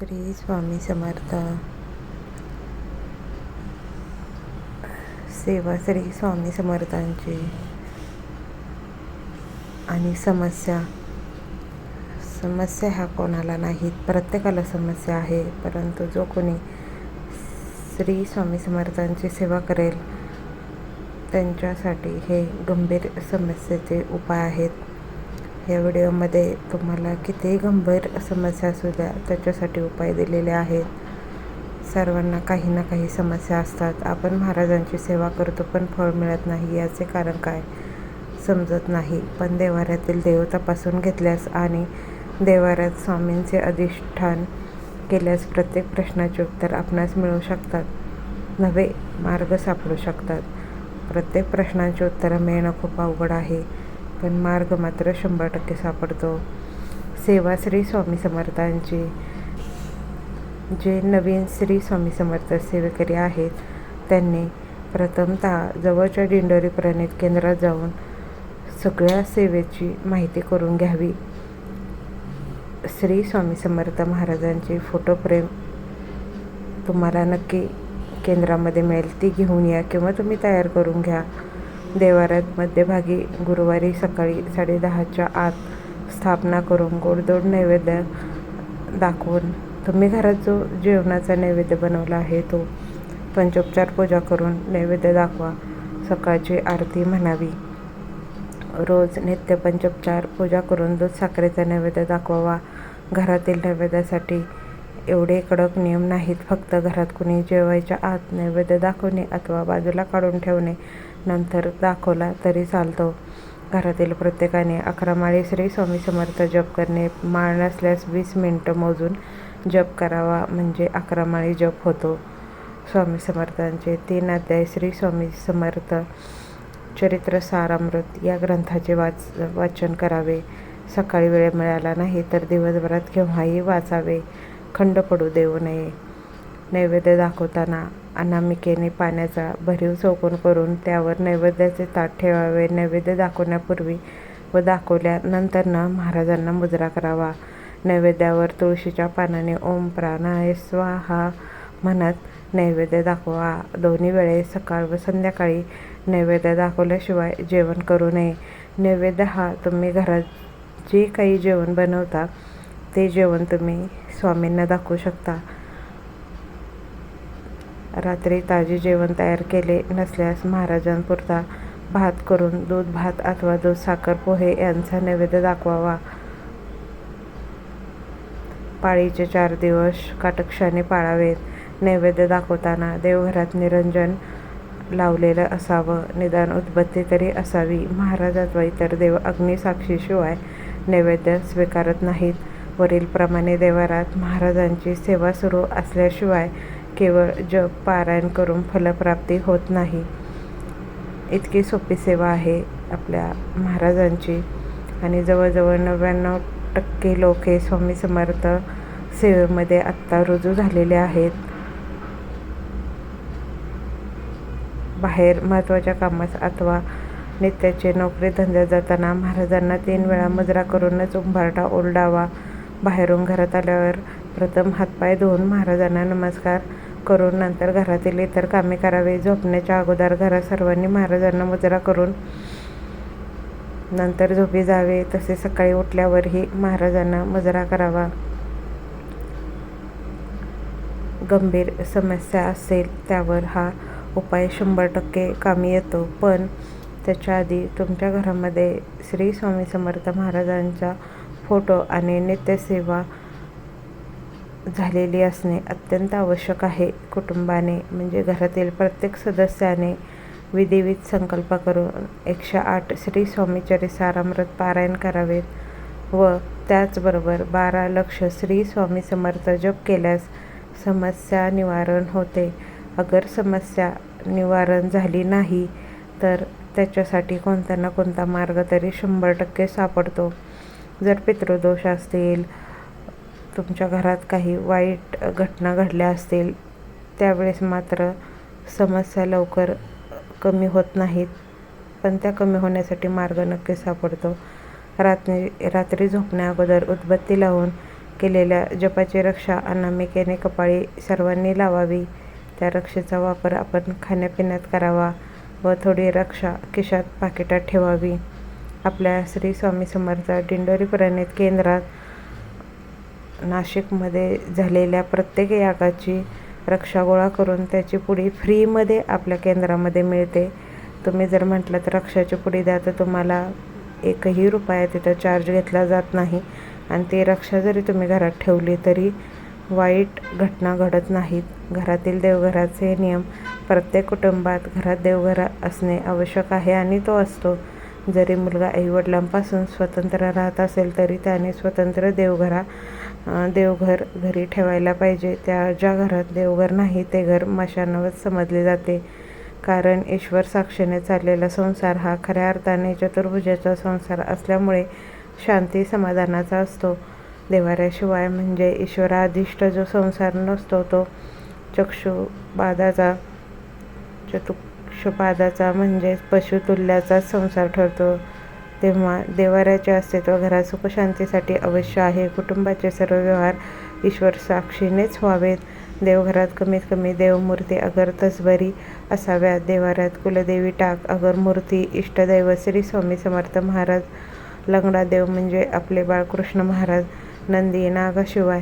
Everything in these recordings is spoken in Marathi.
श्री स्वामी समर्थ. सेवा श्री स्वामी समर्थांची. आणि समस्या. समस्या ह्या कोणाला नाहीत. प्रत्येकाला समस्या आहे. परंतु जो कोणी श्री स्वामी समर्थांची सेवा करेल त्यांच्यासाठी हे गंभीर समस्येचे उपाय आहेत. या व्हिडिओमध्ये तुम्हाला कितीही गंभीर समस्या असू द्या त्याच्यासाठी उपाय दिलेले आहेत. सर्वांना काही ना काही समस्या असतात. आपण महाराजांची सेवा करतो पण फळ मिळत नाही. याचे कारण काय? समजत नाही. पण देवाऱ्यातील देव तपासून घेतल्यास आणि देवाऱ्यात स्वामींचे अधिष्ठान केल्यास प्रत्येक प्रश्नाचे उत्तर आपणास मिळू शकतात. नवे मार्ग सापडू शकतात. प्रत्येक प्रश्नांची उत्तरं मिळणं खूप अवघड आहे. पण मार्ग मात्र शंभर टक्के सापडतो. सेवा श्री स्वामी समर्थांची जे नवीन श्री स्वामी समर्थ सेवेकरी आहेत त्यांनी प्रथमतः जवळच्या दिंडोरी प्रणित केंद्रात जाऊन सगळ्या सेवेची माहिती करून घ्यावी. श्री स्वामी समर्थ महाराजांचे फोटो फ्रेम तुम्हाला नक्की केंद्रामध्ये मिळेल ती घेऊन या किंवा तुम्ही तयार करून घ्या. देवाऱ्यात मध्यभागी गुरुवारी सकाळी साडेदहाच्या आत स्थापना करून गोडदोड नैवेद्य दाखवून तुम्ही घरात जो जेवणाचा नैवेद्य बनवला आहे तो पंचोपचार पूजा करून नैवेद्य दाखवा सकाळची आरती म्हणावी. रोज नित्य पंचोपचार पूजा करून दूध साखरेचा नैवेद्य दाखवावा. घरातील नैवेद्यासाठी एवढे कडक नियम नाहीत फक्त घरात कुणी जेवायच्या आत नैवेद्य दाखवणे अथवा बाजूला काढून ठेवणे. नंतर दाखवला तरी चालतो. घरातील प्रत्येकाने अकरा माळी श्री स्वामी समर्थ जप करणे माळ नसल्यास वीस मिनटं मोजून जप करावा म्हणजे अकरा माळी जप होतो. स्वामी समर्थांचे तीन अध्याय श्री स्वामी समर्थ चरित्र सारामृत या ग्रंथाचे वाच वाचन करावे. सकाळी वेळ मिळाला नाही तर दिवसभरात केव्हाही वाचावे. खंड पडू देऊ नये. नैवेद्य दाखवताना अनामिकेने पाण्याचा भरीव चौकोन करून त्यावर नैवेद्याचे ताट ठेवावे. नैवेद्य दाखवण्यापूर्वी व दाखवल्यानंतरनं महाराजांना मुजरा करावा. नैवेद्यावर तुळशीच्या पानाने ओम प्राणाय स्वाहा म्हणत नैवेद्य दाखवा. दोन्ही वेळेस सकाळ व संध्याकाळी नैवेद्य दाखवल्याशिवाय जेवण करू नये. नैवेद्य हा तुम्ही घरात जे काही जेवण बनवता ते जेवण तुम्ही स्वामींना दाखवू शकता. रात्री ताजे जेवण तयार केले नसल्यास महाराजांपुरता भात करून दूध भात अथवा दूध साखर पोहे यांचा नैवेद्य दाखवावा. पाळीचे चार दिवस काटक्षाने पाळावेत. नैवेद्य दाखवताना देवघरात निरंजन लावलेलं असावं. निदान उदबत्ती तरी असावी. महाराज अथवा इतर देव अग्निसाक्षीशिवाय नैवेद्य स्वीकारत नाहीत. वरीलप्रमाणे देवारात महाराजांची सेवा सुरू असल्याशिवाय केवळ जप पारायण करून फलप्राप्ती होत नाही. इतकी सोपी सेवा आहे आपल्या महाराजांची. आणि जवळजवळ नव्याण्णव टक्के लोक हे स्वामी समर्थ सेवेमध्ये आत्ता रुजू झालेले आहेत. बाहेर महत्त्वाच्या कामास अथवा नित्याचे नोकरी धंद्यात जाताना महाराजांना तीन वेळा मजरा करूनच उंभारटा ओरडावा बाहेरून घरात आल्यावर प्रथम हातपाय धुवून महाराजांना नमस्कार करून नंतर घरातील इतर कामे करावे. झोपण्याच्या अगोदर घरात सर्वांनी महाराजांना मुजरा करून नंतर झोपी जावे. तसे सकाळी उठल्यावरही महाराजांना मुजरा करावा. गंभीर समस्या असेल त्यावर हा उपाय शंभर टक्के कामी येतो. पण त्याच्या आधी तुमच्या घरामध्ये श्री स्वामी समर्थ महाराजांचा फोटो आणि नित्यसेवा झालेली असणे अत्यंत आवश्यक आहे. कुटुंबाने म्हणजे घरातील प्रत्येक सदस्याने विधिविध संकल्प करून एकशे आठ श्री स्वामीचरी सारामृत पारायण करावेत व त्याचबरोबर बारा लक्ष श्री स्वामी समर्थ जप केल्यास समस्या निवारण होते. अगर समस्या निवारण झाली नाही तर त्याच्यासाठी कोणता ना कोणता मार्ग तरी शंभर टक्के सापडतो. जर पितृदोष असतील तुमच्या घरात काही वाईट घटना घडल्या असतील त्यावेळेस मात्र समस्या लवकर कमी होत नाहीत. पण त्या कमी होण्यासाठी मार्ग नक्की सापडतो. रात्री रात्री झोपण्याअगोदर उदबत्ती लावून केलेल्या जपाची रक्षा अनामिकेने कपाळी सर्वांनी लावावी. त्या रक्षेचा वापर आपण खाण्यापिण्यात करावा व थोडी रक्षा खिशात पाकिटात ठेवावी. आपल्या श्री स्वामी समर्थ दिंडोरी प्रणित केंद्रात नाशिकमध्ये झालेल्या प्रत्येक यागाची रक्षा गोळा करून त्याची पुडी फ्रीमध्ये आपल्या केंद्रामध्ये मिळते. तुम्ही जर म्हटलं तर रक्षाची पुडी द्या तर तुम्हाला एकही रुपया तिथं चार्ज घेतला जात नाही. आणि ती रक्षा जरी तुम्ही घरात ठेवली तरी वाईट घटना घडत नाहीत. घरातील देवघराचे नियम प्रत्येक कुटुंबात घरात देवघरा असणे आवश्यक आहे आणि तो असतो. जरी मुलगा आईवडिलांपासून स्वतंत्र राहत असेल तरी त्याने स्वतंत्र देवघरा देवघर घरी ठेवायला पाहिजे. त्या ज्या घरात देवघर नाही ते घर मशानवत समजले जाते. कारण ईश्वर साक्षीने चाललेला संसार हा खऱ्या अर्थाने चतुर्भुजाचा संसार असल्यामुळे शांती समाधानाचा असतो. देवाऱ्याशिवाय म्हणजे ईश्वराधिष्ट जो संसार नसतो तो चक्षुबादाचा पक्षपादाचा म्हणजेच पशुतुल्याचाच संसार ठरतो. तेव्हा देवाऱ्याचे अस्तित्व घरात सुखशांतीसाठी अवश्य आहे. कुटुंबाचे सर्व व्यवहार ईश्वर साक्षीनेच व्हावेत. देवघरात कमीत कमी देवमूर्ती अगर तसबरी असाव्यात. देवाऱ्यात कुलदेवी टाक अगर मूर्ती इष्टदैव श्री स्वामी समर्थ महाराज. लंगडा देव म्हणजे आपले बाळकृष्ण महाराज. नंदी नागाशिवाय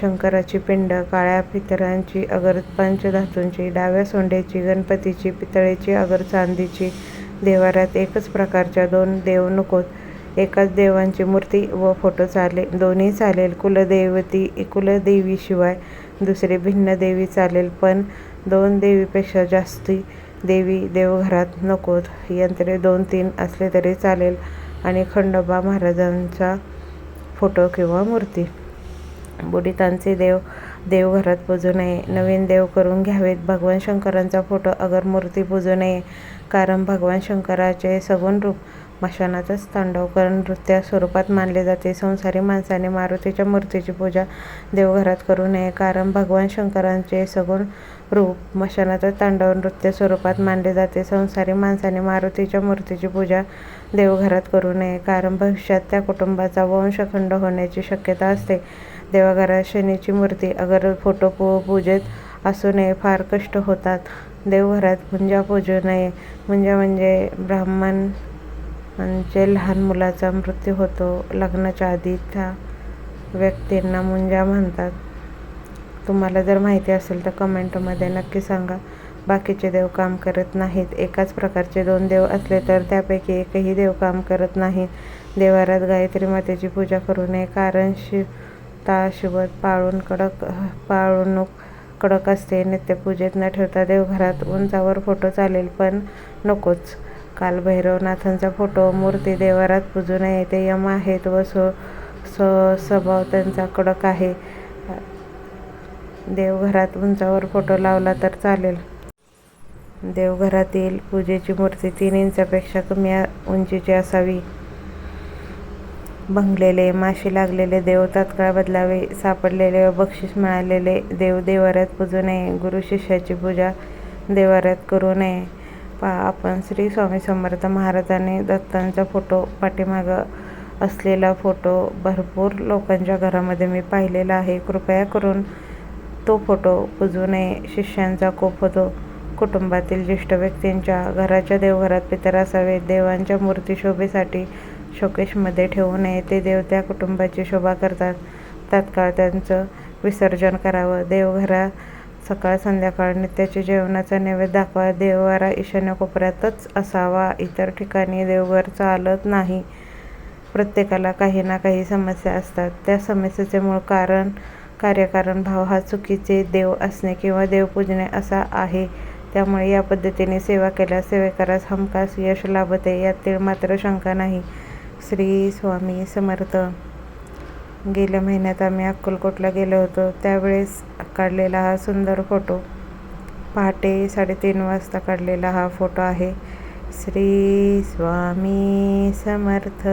शंकराची पिंड काळ्या पितरांची अगर पंचधातूंची डाव्या सोंडेची गणपतीची पितळेची अगर चांदीची. देवाऱ्यात एकच प्रकारच्या दोन देव नकोत. एकाच देवांची मूर्ती व फोटो चालेल. दोन्ही चालेल कुलदेवती कुलदेवीशिवाय. दुसरी भिन्न देवी चालेल पण दोन देवीपेक्षा जास्ती देवी देवघरात नकोत. यंत्रे दोन तीन असले तरी चालेल. आणि खंडोबा महाराजांचा फोटो किंवा मूर्ती. बुडितांचे देव देवघरात पूजू नये. नवीन देव करून घ्यावेत. भगवान शंकरांचा फोटो अगर मूर्ती पूजू नये. कारण भगवान शंकराचे सगुण रूप मशानातच तांडव करून नृत्य स्वरूपात मानले जाते. संसारी माणसाने मारुतीच्या मूर्तीची पूजा देवघरात करू नये. कारण भगवान शंकरांचे सगुण रूप मशानातच तांडव नृत्य स्वरूपात मानले जाते. संसारी माणसाने मारुतीच्या मूर्तीची पूजा देवघरात करू नये. कारण भविष्यात त्या कुटुंबाचा वंशखंड होण्याची शक्यता असते. देवघरात शनीची मूर्ती अगर फोटो पू पूजेत असू नये फार कष्ट होतात. देवघरात मुंजा पूजू नये. मुंजा म्हणजे ब्राह्मण म्हणजे लहान मुलाचा मृत्यू होतो. लग्नाच्या आधी त्या व्यक्तींना मुंजा म्हणतात. तुम्हाला जर माहिती असेल तर कमेंटमध्ये नक्की सांगा. बाकीचे देव काम करत नाहीत. एकाच प्रकारचे दोन देव असले तर त्यापैकी एकही देव काम करत नाही. देवारात गायत्री मातेची पूजा करू नये. कारण शिव शिवत पाळून कडक पाळणूक कडक असते. नित्यपूजेत न ठेवता देवघरात उंचावर फोटो चालेल पण नकोच. काल भैरवनाथांचा फोटो मूर्ती देवारात पूजू नये ते यम आहेत व सो स्वभाव त्यांचा कडक आहे. देवघरात उंचावर फोटो लावला तर चालेल. देवघरातील पूजेची मूर्ती तीन इंचापेक्षा कमी उंचीची असावी. भंगलेले माशी लागलेले देव तात्काळ बदलावे सापडलेले व बक्षीस मिळालेले देव देवाऱ्यात पूजू नये गुरु शिष्याची पूजा देवाऱ्यात करू नये. पा आपण श्री स्वामी समर्थ महाराजांनी दत्तांचा फोटो पाठीमागं असलेला फोटो भरपूर लोकांच्या घरामध्ये मी पाहिलेला आहे. कृपया करून तो फोटो पूजू नये. शिष्यांचा कोप होतो. कुटुंबातील ज्येष्ठ व्यक्तींच्या घराच्या देवघरात पितर असावे. देवांच्या मूर्ती शोभेसाठी शोकेशमध्ये ठेवू नये. ते देव त्या कुटुंबाची शोभा करतात. तात्काळ त्यांचं विसर्जन करावं. देवघरात सकाळ संध्याकाळ नित्याचे जेवणाचा नैवेद्य दाखवा. देववारा ईशान्य कोपऱ्यातच असावा. इतर ठिकाणी देवघर चालत नाही. प्रत्येकाला काही ना काही समस्या असतात. त्या समस्येचे मूळ कारण कार्यकारण भाव हा चुकीचे देव असणे किंवा देव पूजणे असा आहे. त्यामुळे या पद्धतीने सेवा केल्यास सेवेकरास हमखास यश लाभते. यातील मात्र शंका नाही. श्री स्वामी समर्थ. गेल्या महिन्यात आम्ही अक्कलकोटला गेलो होतो. त्यावेळेस काढलेला हा सुंदर फोटो. पहाटे साडेतीन वाजता काढलेला हा फोटो आहे. श्री स्वामी समर्थ.